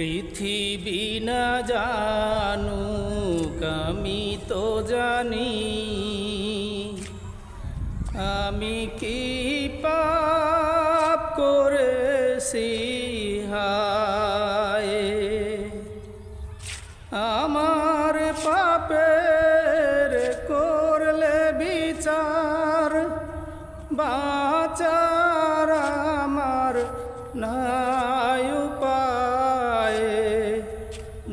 পৃথিবী না জানুক, আমি তো জানি। আমি কি পাপ করেছি? হায়। আমার পাপের করলে বিচার, বাচার আমার নাই।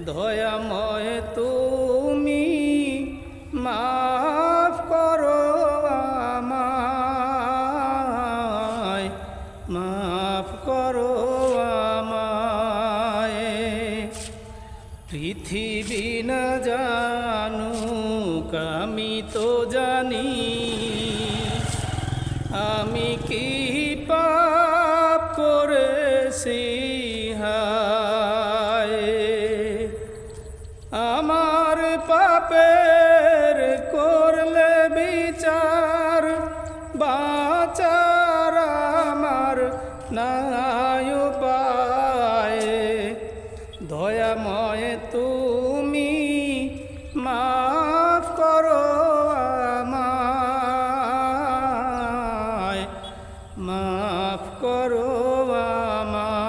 দয়াময় তুমি মাফ করো আমায়, মাফ করো আমায়। পৃথিবী না জানুক, আমি তো জানি। আমি কি পাপ করেছি? আমার পাপের করলে বিচার, বাচার আমার নাই পায় দয়াময় তুমি মাফ করো আমায়, মাফ করো আমায়।